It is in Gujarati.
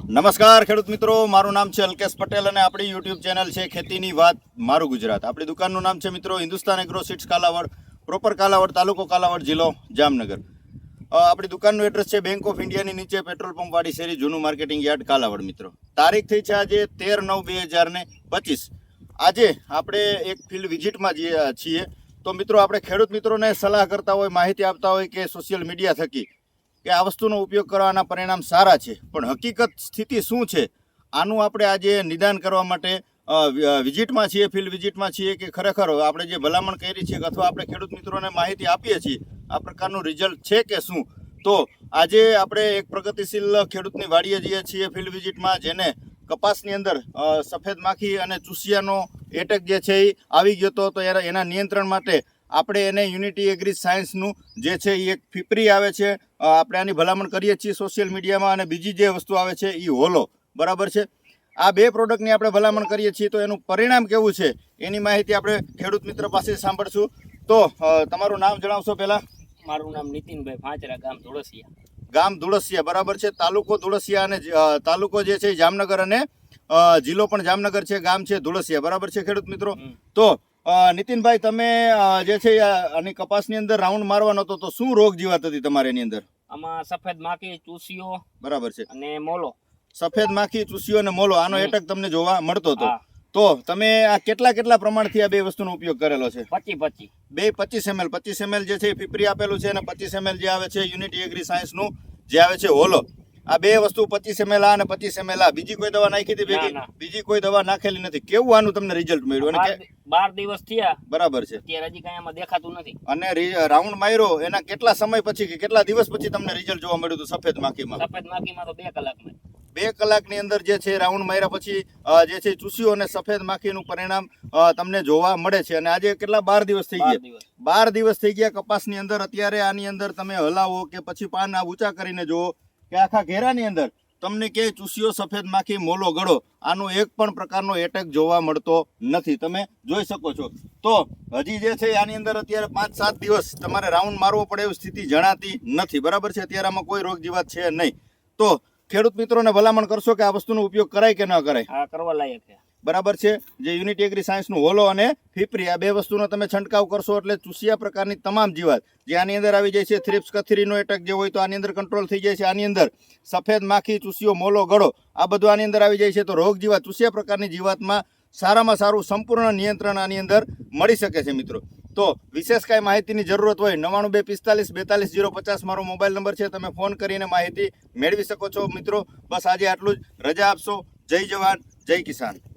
નમસ્કાર ખેડૂત મિત્રો, મારું નામ છે અલ્કેશ પટેલ અને આપણી યુટ્યુબ ચેનલ છે ખેતીની વાત મારું ગુજરાત. આપણી દુકાનનું નામ છે મિત્રો Hindustan agro seeds Kalavad proper Kalavad, તાલુકો કાલાવડ જિલ્લો જામનગર. આપણી દુકાનનું એડ્રેસ છે બેંક ઓફ ઇન્ડિયાની નીચે પેટ્રોલ પંપ વાળી શેરી, જૂનું માર્કેટિંગ યાર્ડ કાલાવડ મિત્રો. તારીખ થઈ છે આજે તેર નવ બે હજાર ને પચીસ. આજે આપણે એક ફિલ્ડ વિઝિટમાં છીએ. તો મિત્રો, આપણે ખેડૂત મિત્રોને સલાહ કરતા હોય, માહિતી આપતા હોય કે સોશિયલ મીડિયા થકી. કે આ વસ્તુનો ઉપયોગ કરવાના પરિણામ સારા છે. પણ હકીકત સ્થિતિ શું છે? આનું આપણે આજે નિદાન કરવા માટે વિઝિટમાં છીએ, ફિલ્ડ વિઝિટમાં છીએ કે ખરેખર આપણે જે ભલામણ કરી છે અથવા આપણે ખેડૂત મિત્રોને માહિતી આપીએ છીએ, આ પ્રકારનું રિઝલ્ટ છે કે શું? તો આજે આપણે એક પ્રગતિશીલ ખેડૂતની વાડીએ જઈએ છીએ ફિલ્ડ વિઝિટમાં, જેને કપાસની અંદર સફેદ માખી અને ચૂસિયાનો એટેક જે છે એ આવી ગયો હતો તો એના નિયંત્રણ માટે આપણે એને યુનિટી એગ્રી સાયન્સનું જે છે એ એક ફીપરી આવે છે. આપણે આની ભલામણ કરીએ છીએ સોશિયલ મીડિયામાં અને બીજી જે વસ્તુ આવે છે એ હોલો. બરાબર છે? આ બે પ્રોડક્ટની આપણે ભલામણ કરીએ છીએ તો એનું પરિણામ કેવું છે એની માહિતી આપણે ખેડૂત મિત્ર પાસે સાંભળશું. તો તમારું નામ જણાવશો પહેલાં? મારું નામ નીતિનભાઈ પાંચરા ગામ ધુળસિયા. ગામ ધુળસિયા બરાબર છે? તાલુકો ધુળસિયા અને તાલુકો જે છે એ જામનગર અને જિલ્લો પણ જામનગર છે ગામ છે ધુળસિયા. બરાબર છે ખેડૂત મિત્રો? તો નીતિનભાઈ તમે જે છે આની કપાસની અંદર રાઉન્ડ મારવાનો હતો તો શું રોગ જીવાત હતી તમારે એની અંદર? આમાં સફેદ માખી ચૂસીઓ બરાબર છે. અને મોલો. સફેદ માખી ચૂસીઓ અને મોલો આનો એટક તમને જોવા મળતો હતો. તો તમે આ કેટલા કેટલા પ્રમાણથી આ બે વસ્તુનો ઉપયોગ કરેલો છે? પચી પચી. બે પચીસ એમએલ પચીસ એમએલ જે છે એ ફીફરી આપેલું છે અને પચીસ એમએલ જે આવે છે યુનિટી એગ્રી સાયન્સનું જે આવે છે હોલો આ બે વસ્તુ પચીસ એમએલ અને પચીસ એમએલ બીજી કોઈ દવા નાખી હતી ભેગી. બીજી કોઈ દવા નાખેલી નથી. કેવું આનું તમને રિઝલ્ટ મળ્યું? અને બાર દિવસ થયા. બરાબર છે. અત્યારે હજી કઈ આમાં દેખાતું નથી. અને રાઉન્ડ માર્યો. એના કેટલા સમય પછી કે કેટલા દિવસ પછી તમને રિઝલ્ટ જોવા મળ્યું હતું સફેદ માખીમાં? સફેદ માખીમાં તો બે કલાકમાં. બે કલાકની અંદર જે છે રાઉન્ડ માર્યા પછી જે છે ચૂસ્યું અને સફેદ માખીનું પરિણામ તમને જોવા મળે છે. અને આજે કેટલા? બાર દિવસ થઈ ગયા. બાર દિવસ થઈ ગયા કપાસની અંદર. અત્યારે આની અંદર તમે હલાવો કે પછી પાન ઊંચા કરીને જુઓ. કે આખા ઘેરાની અંદર તમને ક્યાંય ચૂસ્યો સફેદ માખી મોલો ગળો, આનો એક પણ પ્રકારનો એટેક જોવા મળતો નથી. તમે જોઈ શકો છો. તો હજી જે છે આની અંદર અત્યારે પાંચ સાત દિવસ તમારે રાઉન્ડ મારવો પડે એવી સ્થિતિ જણાતી નથી. બરાબર છે? અત્યારે આમાં કોઈ રોગ જીવાત છે નહીં. તો ખેડૂત મિત્રોને ભલામણ કરશો કે આ વસ્તુનો ઉપયોગ કરાય કે ન કરાય? હા, કરવા લાયક છે. બરાબર છે? જે યુનિટી એગ્રી સાયન્સનું હોલો અને ફીપરી, આ બે વસ્તુનો તમે છંટકાવ કરશો એટલે ચૂસિયા પ્રકારની તમામ જીવાત, જે આની અંદર આવી જાય છે, થ્રિપ્સ કથરીનો એટેક જે હોય તો આની અંદર કંટ્રોલ થઈ જાય છે, આની અંદર સફેદ માખી, ચૂસિયો, મોલો, ગળો, આ બધું આની અંદર આવી જાય છે, તો રોગ જીવાત, ચૂસિયા પ્રકારની જીવાતમાં સારામાં સારું સંપૂર્ણ નિયંત્રણ આની અંદર મળી શકે છે, મિત્રો. તો વિશેષ કાંઈ માહિતીની જરૂરત હોય, નવાણું બે પિસ્તાલીસ બેતાલીસ જીરો પચાસ મારો મોબાઈલ નંબર છે, તમે ફોન કરીને માહિતી મેળવી શકો છો, મિત્રો. બસ આજે આટલું જ. રજા આપશો. જય જવાન, જય કિસાન.